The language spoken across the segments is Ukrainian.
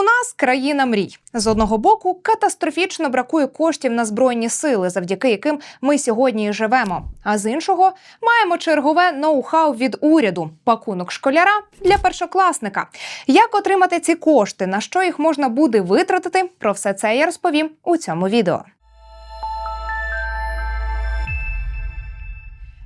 У нас країна мрій. З одного боку, катастрофічно бракує коштів на збройні сили, завдяки яким ми сьогодні і живемо. А з іншого маємо чергове ноу-хау від уряду пакунок школяра для першокласника. Як отримати ці кошти, на що їх можна буде витратити? Про все це я розповім у цьому відео.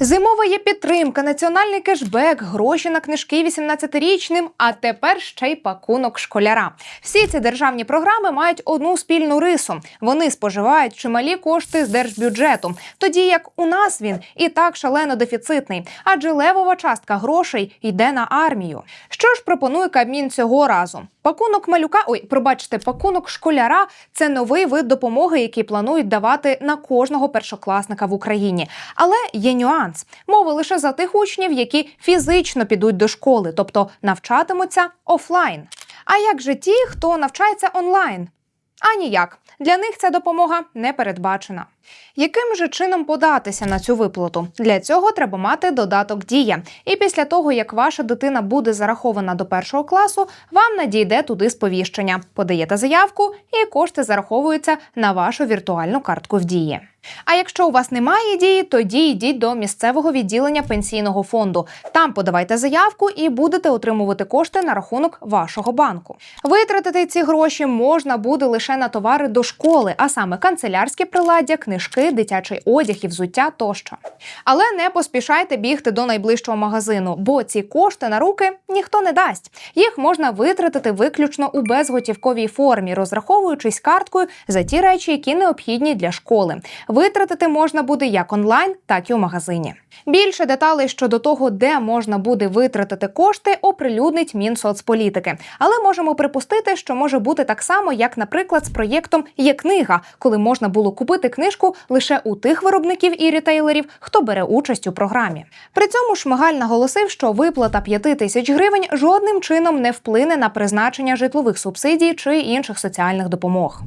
Зимова є підтримка, національний кешбек, гроші на книжки 18-річним, а тепер ще й пакунок школяра. Всі ці державні програми мають одну спільну рису. Вони споживають чималі кошти з держбюджету, тоді як у нас він і так шалено дефіцитний, адже левова частка грошей йде на армію. Що ж пропонує Кабмін цього разу? Пакунок малюка, ой, пробачте, пакунок школяра це новий вид допомоги, який планують давати на кожного першокласника в Україні. Але є нюанс. Мова лише за тих учнів, які фізично підуть до школи, тобто навчатимуться офлайн. А як же ті, хто навчається онлайн? А ніяк. Для них ця допомога не передбачена. Яким же чином податися на цю виплату? Для цього треба мати додаток Дія. І після того, як ваша дитина буде зарахована до першого класу, вам надійде туди сповіщення. Подаєте заявку, і кошти зараховуються на вашу віртуальну картку в дії. А якщо у вас немає дії, тоді йдіть до місцевого відділення пенсійного фонду. Там подавайте заявку і будете отримувати кошти на рахунок вашого банку. Витратити ці гроші можна буде лише на товари до школи, а саме канцелярські приладдя, книжки, дитячий одяг і взуття тощо. Але не поспішайте бігти до найближчого магазину, бо ці кошти на руки ніхто не дасть. Їх можна витратити виключно у безготівковій формі, розраховуючись карткою за ті речі, які необхідні для школи. Витратити можна буде як онлайн, так і у магазині. Більше деталей щодо того, де можна буде витратити кошти, оприлюднить Мінсоцполітики. Але можемо припустити, що може бути так само, як, наприклад, з проєктом є книга, коли можна було купити книжку лише у тих виробників і рітейлерів, хто бере участь у програмі. При цьому Шмигаль наголосив, що виплата 5 тисяч гривень жодним чином не вплине на призначення житлових субсидій чи інших соціальних допомог.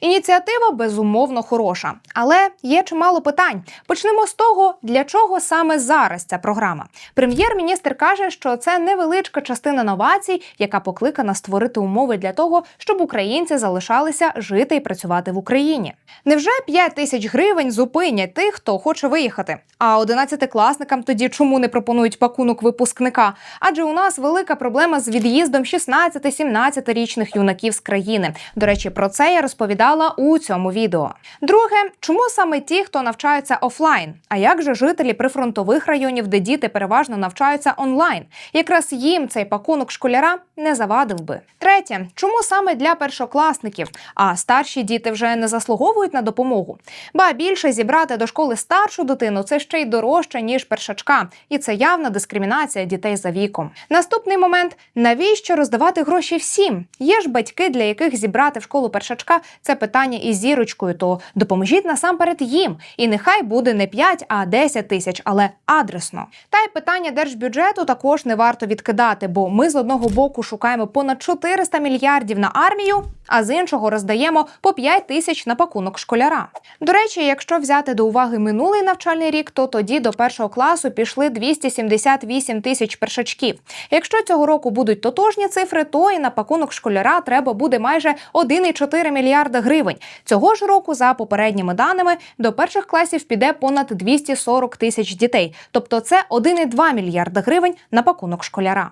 Ініціатива безумовно хороша, але є чимало питань. Почнемо з того, для чого саме зараз ця програма. Прем'єр-міністр каже, що це невеличка частина новацій, яка покликана створити умови для того, щоб українці залишалися жити і працювати в Україні. Невже 5 тисяч гривень зупинять тих, хто хоче виїхати? А 11-класникам тоді чому не пропонують пакунок випускника? Адже у нас велика проблема з від'їздом 16-17 річних юнаків з країни. До речі, про це я розповідала у цьому відео. Друге, чому саме ті, хто навчаються офлайн? А як же жителі прифронтових районів, де діти переважно навчаються онлайн? Якраз їм цей пакунок школяра не завадив би. Третє, чому саме для першокласників? А старші діти вже не заслуговують на допомогу. Ба більше зібрати до школи старшу дитину це ще й дорожче ніж першачка, і це явна дискримінація дітей за віком. Наступний момент: навіщо роздавати гроші всім? Є ж батьки, для яких зібрати в школу першачка це питання із зірочкою. То допоможіть насамперед їм. І нехай буде не 5, а 10 тисяч, але адресно. Та й питання держбюджету також не варто відкидати, бо ми з одного боку шукаємо понад 400 мільярдів на армію, а з іншого роздаємо по 5 тисяч на пакунок школяра. До речі, якщо взяти до уваги минулий навчальний рік, то тоді до першого класу пішли 278 тисяч першачків. Якщо цього року будуть тотожні цифри, то і на пакунок школяра треба буде майже 1,4 мільярда гривень. Цього ж року, за попередніми даними, до перших класів піде понад 240 тисяч дітей, тобто це 1,2 мільярда гривень на пакунок школяра.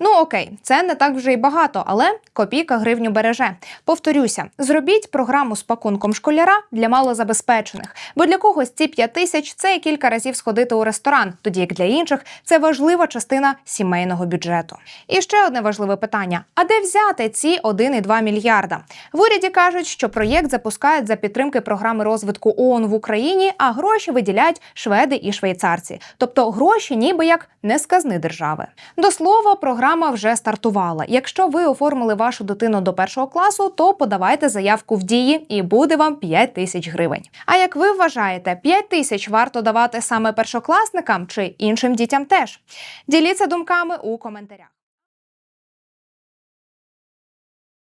Ну окей, це не так вже й багато, але копійка гривню береже. Повторюся, зробіть програму з пакунком школяра для малозабезпечених, бо для когось ці 5 тисяч це кілька разів сходити у ресторан, тоді як для інших це важлива частина сімейного бюджету. І ще одне важливе питання: а де взяти ці 1,2 мільярда? В уряді кажуть, що проєкт запускають за підтримки програми розвитку ООН в Україні, а гроші виділяють шведи і швейцарці, тобто гроші, ніби як не з казни держави. До слова, програма вже стартувала. Якщо ви оформили вашу дитину до першого класу, то подавайте заявку в дії і буде вам 5 тисяч гривень. А як ви вважаєте, 5 тисяч варто давати саме першокласникам чи іншим дітям теж? Діліться думками у коментарях.